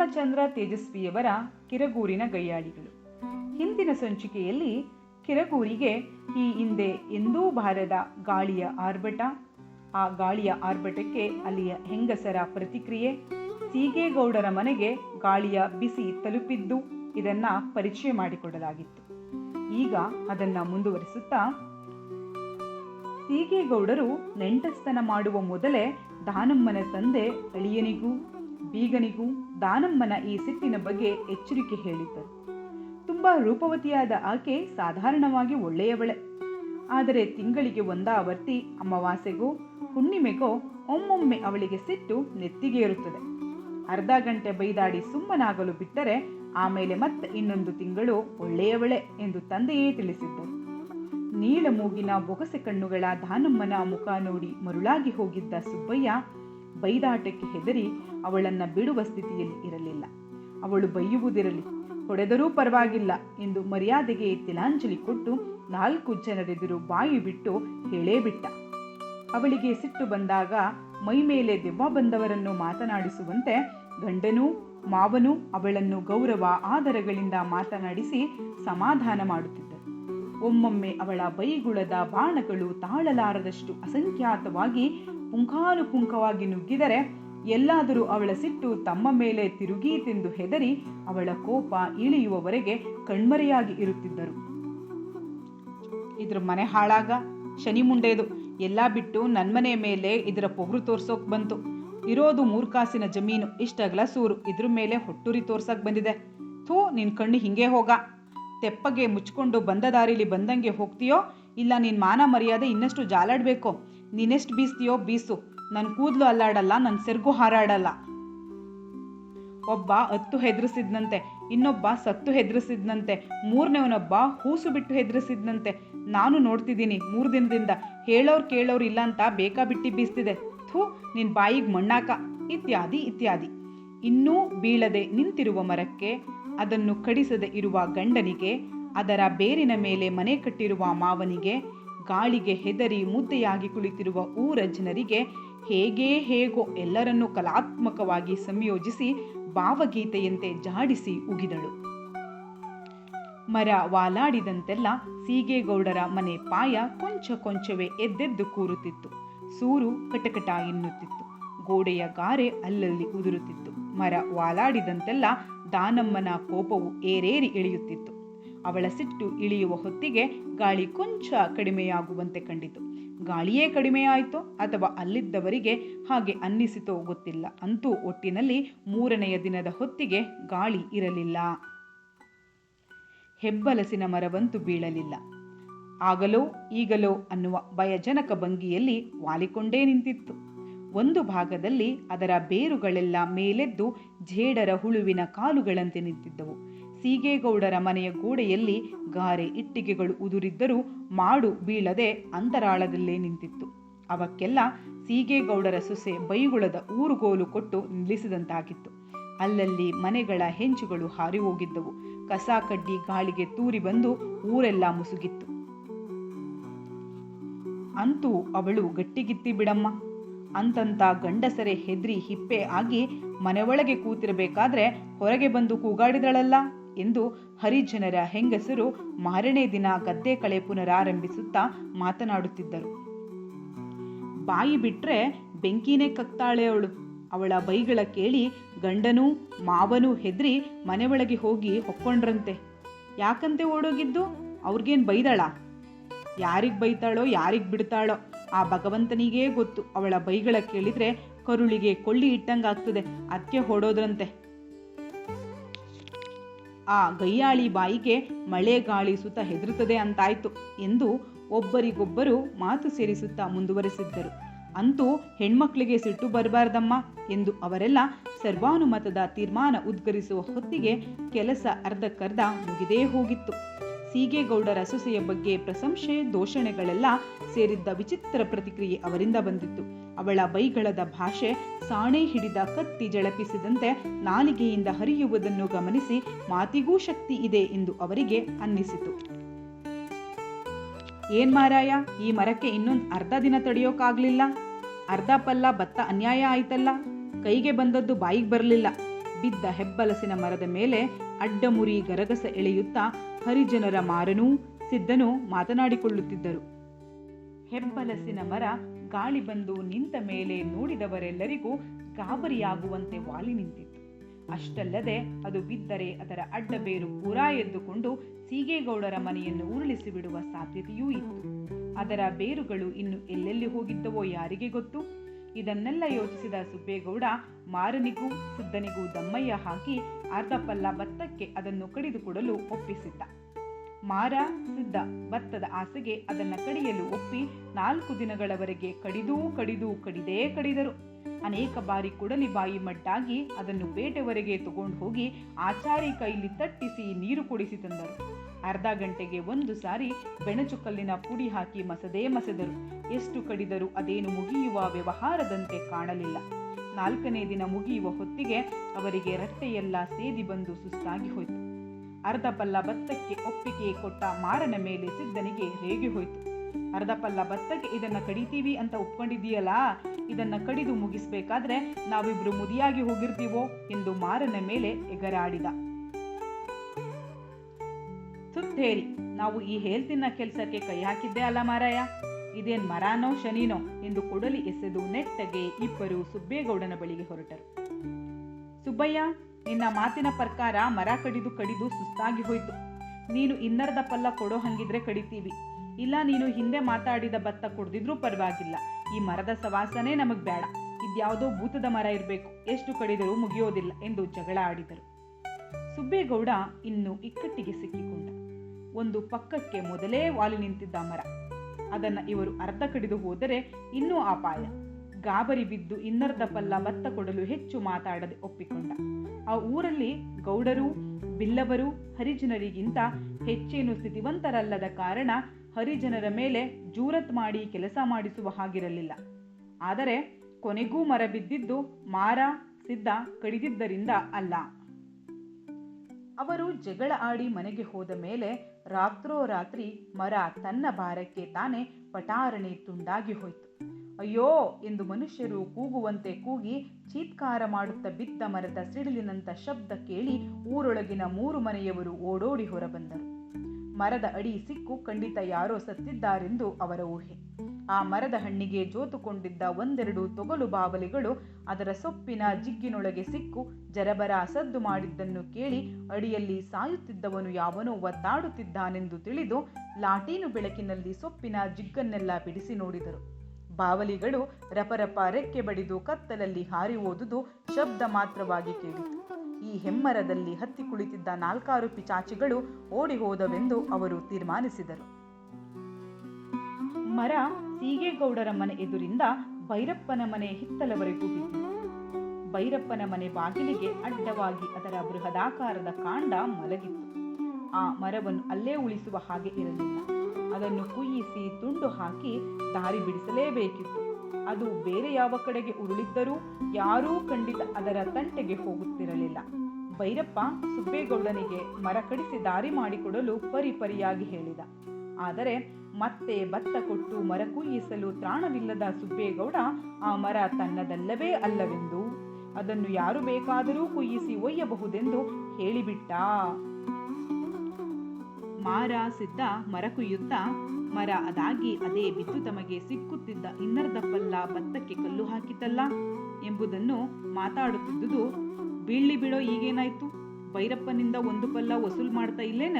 ಪೂರ್ಣಚಂದ್ರ ತೇಜಸ್ವಿಯವರ ಕಿರಗೂರಿನ ಗೈಯಾಳಿಗಳು. ಹಿಂದಿನ ಸಂಚಿಕೆಯಲ್ಲಿ ಕಿರಗೂರಿಗೆ ಈ ಹಿಂದೆ ಎಂದೂ ಬಾರದ ಗಾಳಿಯ ಆರ್ಭಟ, ಆ ಗಾಳಿಯ ಆರ್ಭಟಕ್ಕೆ ಅಲ್ಲಿಯ ಹೆಂಗಸರ ಪ್ರತಿಕ್ರಿಯೆ, ಸೀಗೇಗೌಡರ ಮನೆಗೆ ಗಾಳಿಯ ಬಿಸಿ ತಲುಪಿದ್ದು ಇದನ್ನ ಪರಿಚಯ ಮಾಡಿಕೊಡಲಾಗಿತ್ತು. ಈಗ ಅದನ್ನ ಮುಂದುವರಿಸುತ್ತಾ, ಸೀಗೇಗೌಡರು ನೆಂಟಸ್ತನ ಮಾಡುವ ಮೊದಲೇ ದಾನಮ್ಮನ ತಂದೆ ಅಳಿಯನಿಗೂ, ಬೀಗನಿಗೂ ದಾನಮ್ಮನ ಈ ಸಿಟ್ಟಿನ ಬಗ್ಗೆ ಎಚ್ಚರಿಕೆ ಹೇಳಿದ್ದರು. ತುಂಬಾ ರೂಪವತಿಯಾದ ಆಕೆ ಸಾಧಾರಣವಾಗಿ ಒಳ್ಳೆಯವಳೆ. ಆದರೆ ತಿಂಗಳಿಗೆ ಒಂದಾವರ್ತಿ ಅಮಾವಾಸೆಗೋ ಹುಣ್ಣಿಮೆಗೋ ಒಮ್ಮೊಮ್ಮೆ ಅವಳಿಗೆ ಸಿಟ್ಟು ನೆತ್ತಿಗೇರುತ್ತದೆ. ಅರ್ಧ ಗಂಟೆ ಬೈದಾಡಿ ಸುಮ್ಮನಾಗಲು ಬಿಟ್ಟರೆ ಆಮೇಲೆ ಮತ್ತೆ ಇನ್ನೊಂದು ತಿಂಗಳು ಒಳ್ಳೆಯವಳೆ ಎಂದು ತಂದೆಯೇ ತಿಳಿಸಿದ್ದರು. ನೀಳ ಮೂಗಿನ ಬೊಗಸೆ ಕಣ್ಣುಗಳ ದಾನಮ್ಮನ ಮುಖ ನೋಡಿ ಮರುಳಾಗಿ ಹೋಗಿದ್ದ ಸುಬ್ಬಯ್ಯ ಬೈದಾಟಕ್ಕೆ ಹೆದರಿ ಅವಳನ್ನ ಬಿಡುವ ಸ್ಥಿತಿಯಲ್ಲಿ ಇರಲಿಲ್ಲ. ಅವಳು ಬೈಯುವುದಿರಲಿ, ಹೊಡೆದರೂ ಪರವಾಗಿಲ್ಲ ಎಂದು ಮರ್ಯಾದೆಗೆ ತಿಲಾಂಜಲಿ ಕೊಟ್ಟು ನಾಲ್ಕು ಜನರೆದುರು ಬಾಯಿ ಬಿಟ್ಟು ಹೇಳೇ ಬಿಟ್ಟ. ಅವಳಿಗೆ ಸಿಟ್ಟು ಬಂದಾಗ ಮೈ ಮೇಲೆ ದೆವ್ವ ಬಂದವರನ್ನು ಮಾತನಾಡಿಸುವಂತೆ ಗಂಡನೂ ಮಾವನೂ ಅವಳನ್ನು ಗೌರವ, ಆದರಗಳಿಂದ ಮಾತನಾಡಿಸಿ ಸಮಾಧಾನ ಮಾಡುತ್ತಿದ್ದರು. ಒಮ್ಮೊಮ್ಮೆ ಅವಳ ಬೈಗುಳದ ಬಾಣಗಳು ತಾಳಲಾರದಷ್ಟು ಅಸಂಖ್ಯಾತವಾಗಿ ಪುಂಖಾನುಪುಂಖವಾಗಿ ನುಗ್ಗಿದರೆ ಎಲ್ಲಾದರೂ ಅವಳ ಸಿಟ್ಟು ತಮ್ಮ ಮೇಲೆ ತಿರುಗೀತೆಂದು ಹೆದರಿ ಅವಳ ಕೋಪ ಇಳಿಯುವವರೆಗೆ ಕಣ್ಮರೆಯಾಗಿ ಇರುತ್ತಿದ್ದರು. ಇದ್ರ ಮನೆ ಹಾಳಾಗ? ಶನಿ ಮುಂಡೆದು. ಎಲ್ಲ ಬಿಟ್ಟು ನನ್ಮನೆ ಮೇಲೆ ಇದರ ಪೊಗರು ತೋರ್ಸೋಕ್ ಬಂತು. ಇರೋದು ಮೂರ್ಕಾಸಿನ ಜಮೀನು ಇಷ್ಟಗಲ ಸೂರು ಇದ್ರ ಮೇಲೆ ಹೊಟ್ಟುರಿ ತೋರ್ಸಕ್ ಬಂದಿದೆ. ಥೂ, ನಿನ್ ಕಣ್ಣು ಹಿಂಗೆ ಹೋಗ. ತೆಪ್ಪಗೆ ಮುಚ್ಕೊಂಡು ಬಂದ ದಾರಿಲಿ ಬಂದಂಗೆ ಹೋಗ್ತೀಯೋ? ಇಲ್ಲ ನಿನ್ ಮಾನ ಮರ್ಯಾದೆ ಇನ್ನಷ್ಟು ಜಾಲಾಡಬೇಕು? ನೀನೆಷ್ಟು ಬೀಸ್ತೀಯೋ ಬೀಸು. ನನ್ನ ಕೂದಲು ಅಲ್ಲಾಡಲ್ಲ ನನ್ನ ಸೆರ್ಗು ಹಾರಾಡಲ್ಲ. ಒಬ್ಬ ಹತ್ತು ಹೆದರಿಸಿದ್ನಂತೆ, ಇನ್ನೊಬ್ಬ ಸತ್ತು ಹೆದರಿಸಿದ್ನಂತೆ ಮೂರನೇವನೊಬ್ಬ ಹೂಸು ಬಿಟ್ಟು ಹೆದರಿಸಿದ್ನಂತೆ. ನಾನು ನೋಡ್ತಿದ್ದೀನಿ ಮೂರು ದಿನದಿಂದ. ಹೇಳೋರು ಕೇಳೋರು ಇಲ್ಲ ಅಂತ ಬೇಕಾ ಬಿಟ್ಟಿ ಬೀಸ್ತಿದೆ. ಥೂ ನಿನ್ನ ಬಾಯಿಗೆ ಮಣ್ಣಾಕ. ಇತ್ಯಾದಿ ಇತ್ಯಾದಿ. ಇನ್ನೂ ಬೀಳದೆ ನಿಂತಿರುವ ಮರಕ್ಕೆ ಅದನ್ನು ಕಡಿಸದೆ ಇರುವ ಗಂಡನಿಗೆ, ಅದರ ಬೇರಿನ ಮೇಲೆ ಮನೆ ಕಟ್ಟಿರುವ ಮಾವನಿಗೆ, ಗಾಳಿಗೆ ಹೆದರಿ ಮುದ್ದೆಯಾಗಿ ಕುಳಿತಿರುವ ಊರ ಜನರಿಗೆ ಹೇಗೇ ಹೇಗೋ ಎಲ್ಲರನ್ನೂ ಕಲಾತ್ಮಕವಾಗಿ ಸಂಯೋಜಿಸಿ ಭಾವಗೀತೆಯಂತೆ ಜಾಡಿಸಿ ಉಗಿದಳು. ಮರ ವಾಲಾಡಿದಂತೆಲ್ಲ ಸೀಗೇಗೌಡರ ಮನೆ ಪಾಯ ಕೊಂಚ ಕೊಂಚವೇ ಎದ್ದೆದ್ದು ಕೂರುತ್ತಿತ್ತು. ಸೂರು ಕಟಕಟ ಎನ್ನುತ್ತಿತ್ತು. ಗೋಡೆಯ ಗಾರೆ ಅಲ್ಲಲ್ಲಿ ಉದುರುತ್ತಿತ್ತು. ಮರ ವಾಲಾಡಿದಂತೆಲ್ಲ ದಾನಮ್ಮನ ಕೋಪವು ಏರೇರಿ ಇಳಿಯುತ್ತಿತ್ತು. ಅವಳ ಸಿಟ್ಟು ಇಳಿಯುವ ಹೊತ್ತಿಗೆ ಗಾಳಿ ಕೊಂಚ ಕಡಿಮೆಯಾಗುವಂತೆ ಕಂಡಿತು. ಗಾಳಿಯೇ ಕಡಿಮೆಯಾಯಿತೋ ಅಥವಾ ಅಲ್ಲಿದ್ದವರಿಗೆ ಹಾಗೆ ಅನ್ನಿಸಿತೋ ಗೊತ್ತಿಲ್ಲ. ಅಂತೂ ಒಟ್ಟಿನಲ್ಲಿ ಮೂರನೆಯ ದಿನದ ಹೊತ್ತಿಗೆ ಗಾಳಿ ಇರಲಿಲ್ಲ. ಹೆಬ್ಬಲಸಿನ ಮರವಂತೂ ಬೀಳಲಿಲ್ಲ. ಆಗಲೋ ಈಗಲೋ ಅನ್ನುವ ಭಯಜನಕ ಭಂಗಿಯಲ್ಲಿ ವಾಲಿಕೊಂಡೇ ನಿಂತಿತ್ತು. ಒಂದು ಭಾಗದಲ್ಲಿ ಅದರ ಬೇರುಗಳೆಲ್ಲ ಮೇಲೆದ್ದು ಝೇಡರ ಹುಳುವಿನ ಕಾಲುಗಳಂತೆ ನಿಂತಿದ್ದವು. ಸೀಗೇಗೌಡರ ಮನೆಯ ಗೋಡೆಯಲ್ಲಿ ಗಾರೆ ಇಟ್ಟಿಗೆಗಳು ಉದುರಿದ್ದರೂ ಮಾಡು ಬೀಳದೆ ಅಂತರಾಳದಲ್ಲೇ ನಿಂತಿತ್ತು. ಅವಕ್ಕೆಲ್ಲ ಸೀಗೇಗೌಡರ ಸೊಸೆ ಬೈಗುಳದ ಊರುಗೋಲು ಕೊಟ್ಟು ನಿಲ್ಲಿಸಿದಂತಾಗಿತ್ತು. ಅಲ್ಲಲ್ಲಿ ಮನೆಗಳ ಹೆಂಚುಗಳು ಹಾರಿ ಹೋಗಿದ್ದವು ಕಸ ಕಡ್ಡಿ ಗಾಳಿಗೆ ತೂರಿ ಬಂದು ಊರೆಲ್ಲ ಮುಸುಗಿತ್ತು. ಅಂತೂ ಅವಳು ಗಟ್ಟಿಗಿತ್ತಿ ಬಿಡಮ್ಮ. ಅಂತಂತ ಗಂಡಸರೆ ಹೆದ್ರಿ ಹಿಪ್ಪೆ ಆಗಿ ಮನೆ ಒಳಗೆ ಕೂತಿರಬೇಕಾದ್ರೆ ಹೊರಗೆ ಬಂದು ಕೂಗಾಡಿದಳಲ್ಲ ಎಂದು ಹರಿಜನರ ಹೆಂಗಸರು ಮಾರನೇ ದಿನ ಗದ್ದೆ ಕಳೆ ಪುನರಾರಂಭಿಸುತ್ತಾ ಮಾತನಾಡುತ್ತಿದ್ದರು. ಬಾಯಿ ಬಿಟ್ರೆ ಬೆಂಕಿನೇ ಕಕ್ತಾಳೆ ಅವಳು. ಅವಳ ಬೈಗಳ ಕೇಳಿ ಗಂಡನೂ ಮಾವನೂ ಹೆದ್ರಿ ಮನೆ ಒಳಗೆ ಹೋಗಿ ಹೊಕ್ಕೊಂಡ್ರಂತೆ. ಯಾಕಂತೆ ಓಡೋಗಿದ್ದು? ಅವ್ರಿಗೇನು ಬೈದಾಳ? ಯಾರಿಗೆ ಬೈತಾಳೋ, ಯಾರಿಗೆ ಬಿಡ್ತಾಳೋ? ಆ ಭಗವಂತನಿಗೇ ಗೊತ್ತು. ಅವಳ ಬೈಗಳ ಕೇಳಿದ್ರೆ ಕರುಳಿಗೆ ಕೊಳ್ಳಿ ಇಟ್ಟಂಗಾಗ್ತದೆ. ಅದಕ್ಕೆ ಹೊಡೋದ್ರಂತೆ. ಆ ಗಯ್ಯಾಳಿ ಬಾಯಿಗೆ ಮಳೆ ಗಾಳಿ ಸುತ್ತ ಹೆದರುತ್ತದೆ ಅಂತಾಯ್ತು ಎಂದು ಒಬ್ಬರಿಗೊಬ್ಬರು ಮಾತು ಸೇರಿಸುತ್ತಾ ಮುಂದುವರೆಸಿದ್ದರು. ಅಂತೂ ಹೆಣ್ಮಕ್ಳಿಗೆ ಸಿಟ್ಟು ಬರಬಾರ್ದಮ್ಮ ಎಂದು ಅವರೆಲ್ಲ ಸರ್ವಾನುಮತದ ತೀರ್ಮಾನ ಉದ್ಗರಿಸುವ ಹೊತ್ತಿಗೆ ಕೆಲಸ ಅರ್ಧಕ್ಕರ್ಧ ಮುಗಿದೇ ಹೋಗಿತ್ತು. ಸೀಗೇಗೌಡರ ಸೊಸೆಯ ಬಗ್ಗೆ ಪ್ರಶಂಸೆ, ದೋಷಣೆಗಳೆಲ್ಲ ಸೇರಿದ್ದ ವಿಚಿತ್ರ ಪ್ರತಿಕ್ರಿಯೆ ಅವರಿಂದ ಬಂದಿತ್ತು. ಅವಳ ಬೈಗಳದ ಭಾಷೆ ಸಾಣೆ ಹಿಡಿದ ಕತ್ತಿ ಜಳಪಿಸಿದಂತೆ ನಾಲಿಗೆಯಿಂದ ಹರಿಯುವುದನ್ನು ಗಮನಿಸಿ ಮಾತಿಗೂ ಶಕ್ತಿ ಇದೆ ಎಂದು ಅವರಿಗೆ ಅನ್ನಿಸಿತು. ಏನ್ ಮಾರಾಯ, ಈ ಮರಕ್ಕೆ ಇನ್ನೊಂದು ಅರ್ಧ ದಿನ ತಡೆಯೋಕ್ಕಾಗ್ಲಿಲ್ಲ ಅರ್ಧ ಪಲ್ಲ ಭತ್ತ ಅನ್ಯಾಯ ಆಯ್ತಲ್ಲ? ಕೈಗೆ ಬಂದದ್ದು ಬಾಯಿಗೆ ಬರಲಿಲ್ಲ. ಬಿದ್ದ ಹೆಬ್ಬಲಸಿನ ಮರದ ಮೇಲೆ ಅಡ್ಡಮುರಿ ಗರಗಸ ಎಳೆಯುತ್ತಾ ಹರಿಜನರ ಮಾರನೂ ಸಿದ್ಧನೂ ಮಾತನಾಡಿಕೊಳ್ಳುತ್ತಿದ್ದರು. ಹೆಬ್ಬಲಸಿನ ಮರ ಗಾಳಿ ಬಂದು ನಿಂತ ಮೇಲೆ ನೋಡಿದವರೆಲ್ಲರಿಗೂ ಗಾಬರಿಯಾಗುವಂತೆ ವಾಲಿ ನಿಂತಿತ್ತು. ಅಷ್ಟಲ್ಲದೆ ಅದು ಬಿದ್ದರೆ ಅದರ ಅಡ್ಡಬೇರು ಪೂರಾ ಎದ್ದುಕೊಂಡು ಸೀಗೇಗೌಡರ ಮನೆಯನ್ನು ಉರುಳಿಸಿ ಬಿಡುವ ಸಾಧ್ಯತೆಯೂ ಇತ್ತು. ಅದರ ಬೇರುಗಳು ಇನ್ನು ಎಲ್ಲೆಲ್ಲಿ ಹೋಗಿದ್ದವೋ ಯಾರಿಗೆ ಗೊತ್ತು? ಇದನ್ನೆಲ್ಲ ಯೋಚಿಸಿದ ಸುಬ್ಬೇಗೌಡ, ಮಾರನಿಗೂ, ಸುದ್ದನಿಗೂ ದಮ್ಮಯ್ಯ ಹಾಕಿ ಅರ್ಧ ಪಲ್ಲ ಭತ್ತಕ್ಕೆ ಅದನ್ನು ಕಡಿದು ಕೊಡಲು ಒಪ್ಪಿಸಿದ್ದ. ಮಾರ, ಸಿದ್ಧ ಭತ್ತದ ಆಸೆಗೆ ಅದನ್ನು ಕಡಿಯಲು ಒಪ್ಪಿ ನಾಲ್ಕು ದಿನಗಳವರೆಗೆ ಕಡಿದೂ ಕಡಿದೂ ಕಡಿದೇ ಕಡಿದರು. ಅನೇಕ ಬಾರಿ ಕುಡಲಿ ಬಾಯಿ ಮಡ್ಡಾಗಿ ಅದನ್ನು ಬೇಟೆವರೆಗೆ ತಗೊಂಡು ಹೋಗಿ ಆಚಾರಿ ಕೈಲಿ ತಟ್ಟಿಸಿ ನೀರು ಕುಡಿಸಿ ತಂದರು. ಅರ್ಧ ಗಂಟೆಗೆ ಒಂದು ಸಾರಿ ಬೆಣಚುಕಲ್ಲಿನ ಪುಡಿ ಹಾಕಿ ಮಸದೇ ಮಸೆದರು. ಎಷ್ಟು ಕಡಿದರೂ ಅದೇನು ಮುಗಿಯುವ ವ್ಯವಹಾರದಂತೆ ಕಾಣಲಿಲ್ಲ. ನಾಲ್ಕನೇ ದಿನ ಮುಗಿಯುವ ಹೊತ್ತಿಗೆ ಅವರಿಗೆ ರಟ್ಟೆಯೆಲ್ಲ ಸೇದಿ ಬಂದು ಸುಸ್ತಾಗಿ ಹೋಯಿತು. ಅರ್ಧ ಪಲ್ಲ ಭತ್ತಕ್ಕೆ ಒಪ್ಪಿಗೆ ಕೊಟ್ಟ ಮಾರನ ಮೇಲೆ ಸಿದ್ಧನಿಗೆ ರೇಗಿ ಹೋಯಿತು. ಅರ್ಧ ಪಲ್ಲ ಭತ್ತಕ್ಕೆ ಇದನ್ನ ಕಡಿತೀವಿ ಅಂತ ಒಪ್ಕೊಂಡಿದೀಯಲ್ಲ ಇದನ್ನ ಕಡಿದು ಮುಗಿಸ್ಬೇಕಾದ್ರೆ ನಾವಿಬ್ರು ಮುದಿಯಾಗಿ ಹೋಗಿರ್ತೀವೋ? ಎಂದು ಮಾರನ ಮೇಲೆ ಎಗರಾಡಿದ. ಸುತ್ತೇರಿ. ನಾವು ಈ ಹೇಳ್ತಿನ ಕೆಲಸಕ್ಕೆ ಕೈ ಹಾಕಿದ್ದೆ ಅಲ್ಲ ಮಾರಾಯ. ಇದೇನ್ ಮರಾನೋ, ಶನಿನೋ ಎಂದು ಕೊಡಲಿ ಎಸೆದು ನೆಟ್ಟಗೆ ಇಬ್ಬರು ಸುಬ್ಬೇಗೌಡನ ಬಳಿಗೆ ಹೊರಟರು. ಸುಬ್ಬಯ್ಯ, ನಿನ್ನ ಮಾತಿನ ಪ್ರಕಾರ ಮರ ಕಡಿದು ಕಡಿದು ಸುಸ್ತಾಗಿ ಹೋಯ್ತು. ನೀನು ಇನ್ನರದ ಪಲ್ಲ ಕೊಡೋ ಹಂಗಿದ್ರೆ ಕಡಿತೀವಿ. ಇಲ್ಲ ನೀನು ಹಿಂದೆ ಮಾತಾಡಿದ ಭತ್ತ ಕೊಡ್ದಿದ್ರೂ ಪರವಾಗಿಲ್ಲ. ಈ ಮರದ ಸವಾಸನೆ ನಮಗ್ ಬೇಡ. ಇದ್ಯಾವುದೋ ಭೂತದ ಮರ ಇರಬೇಕು. ಎಷ್ಟು ಕಡಿದರೂ ಮುಗಿಯೋದಿಲ್ಲ ಎಂದು ಜಗಳ ಆಡಿದರು. ಸುಬ್ಬೇಗೌಡ ಇನ್ನು ಇಕ್ಕಟ್ಟಿಗೆ ಸಿಕ್ಕಿಕೊಂಡ. ಒಂದು ಪಕ್ಕಕ್ಕೆ ಮೊದಲೇ ವಾಲಿ ನಿಂತಿದ್ದ ಮರ ಅದನ್ನ ಇವರು ಅರ್ಧ ಕಡಿದು ಹೋದರೆ ಇನ್ನೂ ಅಪಾಯ. ಗಾಬರಿ ಬಿದ್ದು ಇನ್ನರ್ಧ ಪಲ್ಲ ಭತ್ತ ಕೊಡಲು ಹೆಚ್ಚು ಮಾತಾಡದೆ ಒಪ್ಪಿಕೊಂಡ. ಆ ಊರಲ್ಲಿ ಗೌಡರು, ಬಿಲ್ಲವರು, ಹರಿಜನರಿಗಿಂತ ಹೆಚ್ಚೇನು ಸ್ಥಿತಿವಂತರಲ್ಲದ ಕಾರಣ ಹರಿಜನರ ಮೇಲೆ ಜೂರತ್ ಮಾಡಿ ಕೆಲಸ ಮಾಡಿಸುವ ಹಾಗಿರಲಿಲ್ಲ. ಆದರೆ ಕೊನೆಗೂ ಮರ ಬಿದ್ದಿದ್ದು ಮಾರ, ಸಿದ್ಧ ಕಡಿದಿದ್ದರಿಂದ ಅಲ್ಲ. ಅವರು ಜಗಳ ಆಡಿ ಮನೆಗೆ ಹೋದ ಮೇಲೆ ರಾತ್ರೋರಾತ್ರಿ ಮರ ತನ್ನ ಭಾರಕ್ಕೆ ತಾನೇ ಪಟಾರಣೆ ತುಂಡಾಗಿ ಹೋಯಿತು. ಅಯ್ಯೋ, ಎಂದು ಮನುಷ್ಯರು ಕೂಗುವಂತೆ ಕೂಗಿ ಚೀತ್ಕಾರ ಮಾಡುತ್ತಾ ಬಿದ್ದ ಮರದ ಸಿಡಿಲಿನಂತ ಶಬ್ದ ಕೇಳಿ ಊರೊಳಗಿನ ಮೂರು ಮನೆಯವರು ಓಡೋಡಿ ಹೊರಬಂದರು. ಮರದ ಅಡಿ ಸಿಕ್ಕು ಖಂಡಿತ ಯಾರೋ ಸತ್ತಿದ್ದಾರೆಂದು ಅವರ ಊಹೆ. ಆ ಮರದ ಹಣ್ಣಿಗೆ ಜೋತುಕೊಂಡಿದ್ದ ಒಂದೆರಡು ತೊಗಲು ಬಾವಲಿಗಳು ಅದರ ಸೊಪ್ಪಿನ ಜಿಗ್ಗಿನೊಳಗೆ ಸಿಕ್ಕು ಜರಬರ ಸದ್ದು ಮಾಡಿದ್ದನ್ನು ಕೇಳಿ ಅಡಿಯಲ್ಲಿ ಸಾಯುತ್ತಿದ್ದವನು ಯಾವನೋ ಒದ್ದಾಡುತ್ತಿದ್ದಾನೆಂದು ತಿಳಿದು ಲಾಟೀನು ಬೆಳಕಿನಲ್ಲಿ ಸೊಪ್ಪಿನ ಜಿಗ್ಗನ್ನೆಲ್ಲ ಬಿಡಿಸಿ ನೋಡಿದರು. ಬಾವಲಿಗಳು ರಪರಪ ರೆಕ್ಕೆ ಬಡಿದು ಕತ್ತಲಲ್ಲಿ ಹಾರಿ ಓದುದು ಶಬ್ದ ಮಾತ್ರವಾಗಿ ಕೇಳಿತು ಈ ಹೆಮ್ಮರದಲ್ಲಿ ಹತ್ತಿ ಕುಳಿತಿದ್ದ ನಾಲ್ಕಾರು ಪಿಚಾಚಿಗಳು ಓಡಿ ಹೋದವೆಂದು ಅವರು ತೀರ್ಮಾನಿಸಿದರು. ಮರ ಸೀಗೇಗೌಡರ ಮನೆ ಎದುರಿಂದ ಭೈರಪ್ಪನ ಮನೆ ಹಿತ್ತಲವರೆಗೂ ಬಿದ್ದಿತು. ಭೈರಪ್ಪನ ಮನೆ ಬಾಗಿಲಿಗೆ ಅಡ್ಡವಾಗಿ ಅದರ ಬೃಹದಾಕಾರದ ಕಾಂಡ ಮಲಗಿತ್ತು. ಆ ಮರವನ್ನು ಅಲ್ಲೇ ಉಳಿಸುವ ಹಾಗೆ ಇರಲಿಲ್ಲ. ಅದನ್ನು ಕುಯ್ಯಿಸಿ ತುಂಡು ಹಾಕಿ ದಾರಿ ಬಿಡಿಸಲೇಬೇಕಿತ್ತು. ಅದು ಬೇರೆ ಯಾವ ಕಡೆಗೆ ಉರುಳಿದ್ದರೂ ಯಾರೂ ಖಂಡಿತ ಅದರ ತಂಟೆಗೆ ಹೋಗುತ್ತಿರಲಿಲ್ಲ. ಭೈರಪ್ಪ ಸುಬ್ಬೇಗೌಡನಿಗೆ ಮರ ಕಡಿಸಿ ದಾರಿ ಮಾಡಿಕೊಡಲು ಪರಿಪರಿಯಾಗಿ ಹೇಳಿದ. ಆದರೆ ಮತ್ತೆ ಭತ್ತ ಕೊಟ್ಟು ಮರ ಕುಯ್ಯಿಸಲು ತ್ರಾಣವಿಲ್ಲದ ಸುಬ್ಬೇಗೌಡ ಆ ಮರ ತನ್ನದಲ್ಲವೇ ಅಲ್ಲವೆಂದು. ಅದನ್ನು ಯಾರು ಬೇಕಾದರೂ ಕುಯ್ಯಿಸಿ ಒಯ್ಯಬಹುದೆಂದು ಹೇಳಿಬಿಟ್ಟ. ಮಾರ ಸಿದ್ಧ ಮರ ಕುಯ್ಯುತ್ತಾ, ಮರ ಅದಾಗಿ ಅದೇ ಬಿದ್ದು ತಮಗೆ ಸಿಕ್ಕುತ್ತಿದ್ದ ಇನ್ನರ್ದಪ್ಪಲ್ಲ ಪಲ್ಲ ಭತ್ತಕ್ಕೆ ಕಲ್ಲು ಹಾಕಿತಲ್ಲ ಎಂಬುದನ್ನು ಮಾತಾಡುತ್ತಿದ್ದುದು ಬೀಳ್ಳಿ ಬಿಡೋ ಈಗೇನಾಯ್ತು? ಭೈರಪ್ಪನಿಂದ ಒಂದು ಪಲ್ಲ ವಸೂಲ್ ಮಾಡ್ತಾ ಇಲ್ಲೇನ?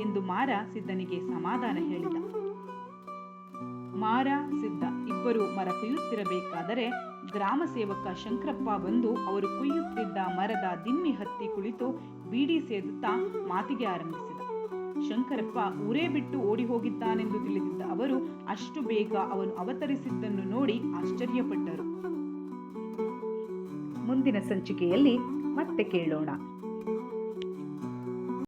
ಎಂದು ಮಾರ ಸಿದ್ಧನಿಗೆ ಸಮಾಧಾನ ಹೇಳಿದ. ಮಾರ ಸಿದ್ಧ ಇಬ್ಬರು ಮರ ಕುಯ್ಯುತ್ತಿರಬೇಕಾದರೆ ಗ್ರಾಮ ಸೇವಕ ಶಂಕರಪ್ಪ ಬಂದು ಅವರು ಕುಯ್ಯುತ್ತಿದ್ದ ಮರದ ದಿಮ್ಮಿ ಹತ್ತಿ ಕುಳಿತು ಬೀಡಿ ಸೇದುತ್ತಾ ಮಾತಿಗೆ ಆರಂಭಿಸಿದ ಶಂಕರಪ್ಪ ಊರೇ ಬಿಟ್ಟು ಓಡಿ ಹೋಗಿದ್ದಾನೆಂದು ತಿಳಿದಿದ್ದ ಅವರು ಅಷ್ಟು ಬೇಗ ಅವನು ಅವತರಿಸಿದ್ದನ್ನು ನೋಡಿ ಆಶ್ಚರ್ಯಪಟ್ಟರು. ಮುಂದಿನ ಸಂಚಿಕೆಯಲ್ಲಿ ಮತ್ತೆ ಕೇಳೋಣ.